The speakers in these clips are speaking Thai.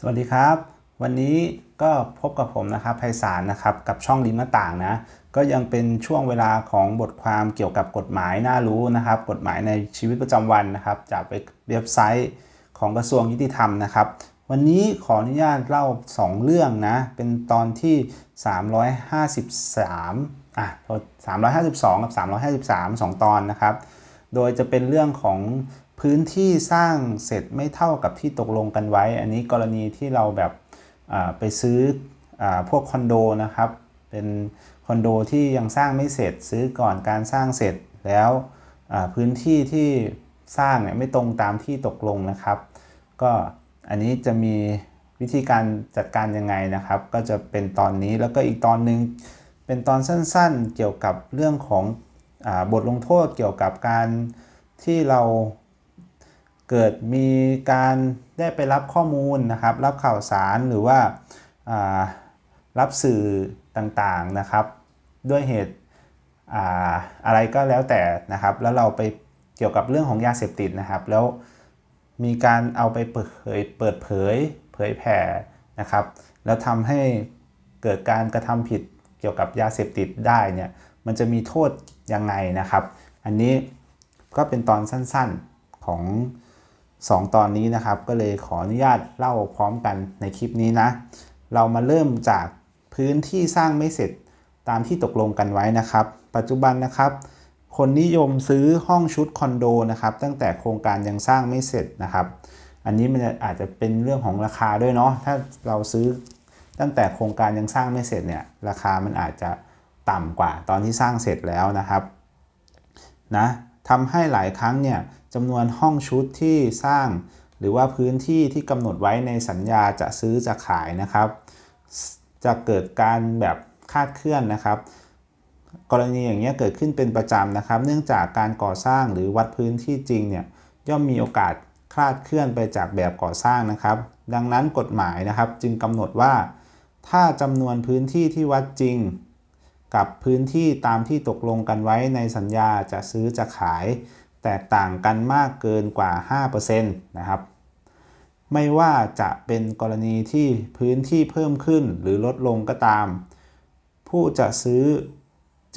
สวัสดีครับ วันนี้ก็พบกับผมนะครับไพศาลนะครับกับช่องริมหน้าต่างนะก็ยังเป็นช่วงเวลาของบทความเกี่ยวกับกฎหมายน่ารู้นะครับ กฎหมายในชีวิตประจำวันนะครับ จากเว็บไซต์ของกระทรวงยุติธรรมนะครับ วันนี้ขออนุญาตเล่า 2 เรื่องนะเป็นตอนที่ 353อะ352 กับ 353 2 ตอนนะครับ โดยจะเป็นเรื่องของพื้นที่สร้างเสร็จไม่เท่ากับที่ตกลงกันไว้ อันนี้กรณีที่เราแบบไปซื้ออพวกคอนโดนะครับ เป็นคอนโดที่ยังสร้างไม่เสร็จซื้อก่อนการสร้างเสร็จแล้วพื้นที่ที่สร้างเนี่ยไม่ตรงตามที่ตกลงนะครับ ก็อันนี้จะมีวิธีการจัดการยังไงนะครับ ก็จะเป็นตอนนี้แล้วก็อีกตอนหนึ่งเป็นตอนสั้นๆ เกี่ยวกับเรื่องของ บทลงโทษเกี่ยวกับการที่เราเกิดมีการได้ไปรับข้อมูลนะครับ รับข่าวสารหรือว่ารับสื่อต่างๆนะครับ ด้วยเหตุอะไรก็แล้วแต่นะครับ แล้วเราไปเกี่ยวกับเรื่องของยาเสพติดนะครับ แล้วมีการเอาไปเปิดเผยเปิดเผยเผยแผ่นะครับ แล้วทำให้เกิดการกระทำผิดเกี่ยวกับยาเสพติดได้เนี่ย มันจะมีโทษยังไงนะครับ อันนี้ก็เป็นตอนสั้นๆของ 2 ตอนนี้นะครับ ก็เลยขออนุญาตเล่าพร้อมกันในคลิปนี้นะ เรามาเริ่มจากพื้นที่สร้างไม่เสร็จตามที่ตกลงกันไว้นะครับ ปัจจุบันนะครับ คนนิยมซื้อห้องชุดคอนโดนะครับ ตั้งแต่โครงการยังสร้างไม่เสร็จนะครับ อันนี้มันอาจจะเป็นเรื่องของราคาด้วยเนาะถ้าเราซื้อตั้งแต่โครงการยังสร้างไม่เสร็จเนี่ยราคามันอาจจะ ต่ำกว่าตอนที่สร้างเสร็จแล้วนะครับนะทำให้หลายครั้งเนี่ยจำนวนห้องชุดที่สร้าง หรือว่าพื้นที่ที่กำหนดไว้ในสัญญาจะซื้อจะขายนะครับ จะเกิดการแบบคาดเคลื่อนนะครับ กรณีอย่างนี้เกิดขึ้นเป็นประจำนะครับ เนื่องจากการก่อสร้างหรือวัดพื้นที่จริงเนี่ยย่อมมีโอกาสคลาดเคลื่อนไปจากแบบก่อสร้างนะครับ ดังนั้นกฎหมายนะครับจึงกำหนดว่า ถ้าจำนวนพื้นที่ที่วัดจริง กับพื้นที่ตามที่ตกลงกันไว้ในสัญญาจะซื้อจะขายแตกต่างกันมากเกินกว่า 5%นะครับ ไม่ว่าจะเป็นกรณีที่พื้นที่เพิ่มขึ้นหรือลดลงก็ตาม ผู้จะซื้อ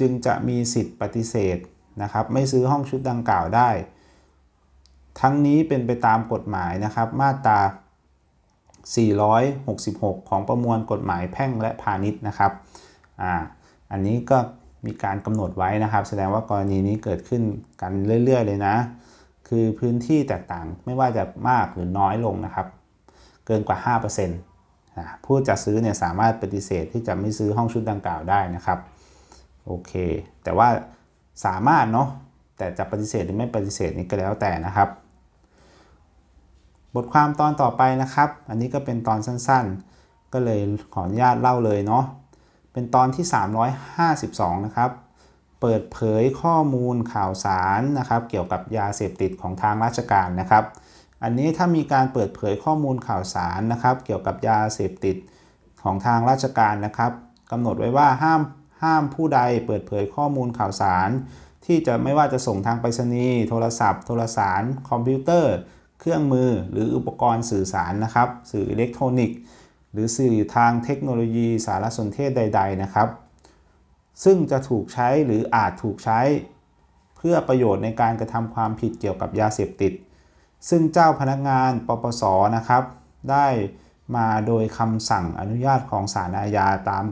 จึงจะมีสิทธิ์ปฏิเสธนะครับ ไม่ซื้อห้องชุดดังกล่าวได้ ทั้งนี้เป็นไปตามกฎหมายนะครับ มาตรา 466 ของประมวลกฎหมายแพ่งและพาณิชย์นะครับ อ่า อันนี้ก็มีการกำหนดไว้นะครับ แสดงว่ากรณีนี้เกิดขึ้นกันเรื่อย ๆ เลยนะ คือพื้นที่แตกต่างไม่ว่าจะมากหรือน้อยลงนะครับ เกินกว่า 5%นะผู้จะซื้อเนี่ยสามารถปฏิเสธที่จะไม่ซื้อห้องชุดดังกล่าวได้นะครับโอเค แต่ว่าสามารถเนาะแต่จะปฏิเสธหรือไม่ปฏิเสธนี่ก็แล้วแต่นะครับ บทความตอนต่อไปนะครับ อันนี้ก็เป็นตอนสั้นๆ ก็เลยขออนุญาตเล่าเลยเนาะ เป็นตอนที่ 352 นะครับ เปิดเผยข้อมูลข่าวสารนะครับ เกี่ยวกับยาเสพติดของทางราชการนะครับ อันนี้ถ้ามีการเปิดเผยข้อมูลข่าวสารนะครับ เกี่ยวกับยาเสพติดของทางราชการนะครับกำหนดไว้ว่าห้ามห้ามผู้ใดเปิดเผยข้อมูลข่าวสาร ที่จะไม่ว่าจะส่งทางไปรษณีย์โทรศัพท์ โทรสาร คอมพิวเตอร์ เครื่องมือหรืออุปกรณ์สื่อสารนะครับ สื่ออิเล็กทรอนิกส์ หรือสื่อทางเทคโนโลยีสารสนเทศใด ๆ นะครับ ซึ่งจะถูกใช้หรืออาจถูกใช้ เพื่อประโยชน์ในการกระทำความผิดเกี่ยวกับยาเสพติด ซึ่งเจ้าพนักงานปปสนะครับ ได้มาโดยคำสั่งอนุญาตของศาลอาญาตาม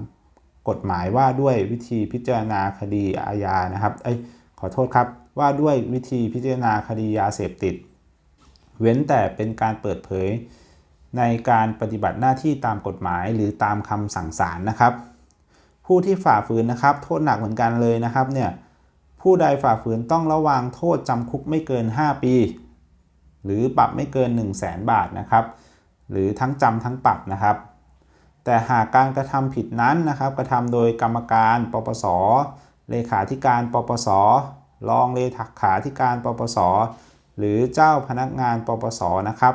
กฎหมายว่าด้วยวิธีพิจารณาคดีอาญานะครับเอ้ขอโทษครับว่าด้วยวิธีพิจารณาคดียาเสพติด เว้นแต่เป็นการเปิดเผย ในการปฏิบัติหน้าที่ตามกฎหมายหรือตามคำสั่งศาลนะครับ ผู้ที่ฝ่าฝืนนะครับ โทษหนักเหมือนกันเลยนะครับเนี่ยผู้ใดฝ่าฝืนต้องระวังโทษจำคุกไม่เกิน 5 ปี หรือปรับไม่เกิน 1 0 0 0 0แสนบาทนะครับ หรือทั้งจำทั้งปรับนะครับ แต่หากการกระทำผิดนั้นนะครับ กระทำโดยกรรมการปปส เลขาธิการปปส รองเลขาธิการปปส หรือเจ้าพนักงานปปสนะครับ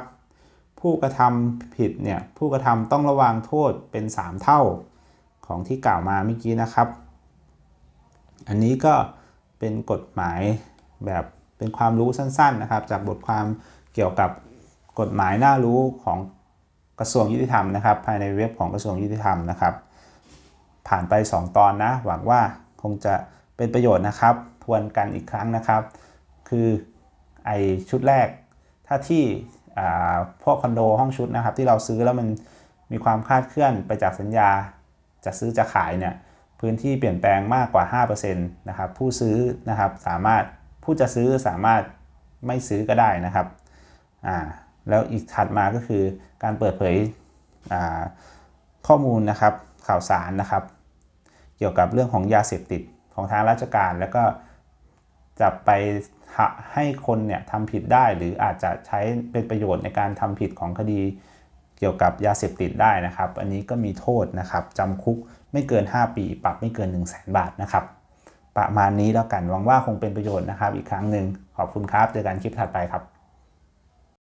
ผู้กระทำผิดเนี่ยผู้กระทำต้องระวังโทษเป็น 3 เท่าของที่กล่าวมาเมื่อกี้นะครับ อันนี้ก็เป็นกฎหมายแบบเป็นความรู้สั้นๆนะครับ จากบทความเกี่ยวกับกฎหมายน่ารู้ของกระทรวงยุติธรรมนะครับ ภายในเว็บของกระทรวงยุติธรรมนะครับ ผ่านไป 2 ตอนนะ หวังว่าคงจะเป็นประโยชน์นะครับ ทวนกันอีกครั้งนะครับ คือไอชุดแรกถ้าที่ พวกคอนโดห้องชุดนะครับ ที่เราซื้อแล้วมันมีความคาดเคลื่อนไปจากสัญญาจะซื้อจะขายเนี่ยพื้นที่เปลี่ยนแปลงมากกว่า 5%นะครับผู้ซื้อนะครับสามารถผู้จะซื้อสามารถไม่ซื้อก็ได้นะครับอ่าแล้วอีกถัดมาก็คือการเปิดเผยข้อมูลนะครับข่าวสารนะครับ เกี่ยวกับเรื่องของยาเสพติดของทางราชการ แล้วก็จะไป ให้คนเนี่ยทำผิดได้ หรืออาจจะใช้เป็นประโยชน์ในการทำผิดของคดีเกี่ยวกับยาเสพติดได้นะครับ อันนี้ก็มีโทษนะครับจำคุกไม่เกิน 5 ปี ปรับไม่เกิน 1 0 0 0 0แบาทนะครับ ประมาณนี้แล้วกันหวังว่าคงเป็นประโยชน์นะครับ อีกครั้งหนึ่งขอบคุณครับเจอกันคลิปถัดไปครับ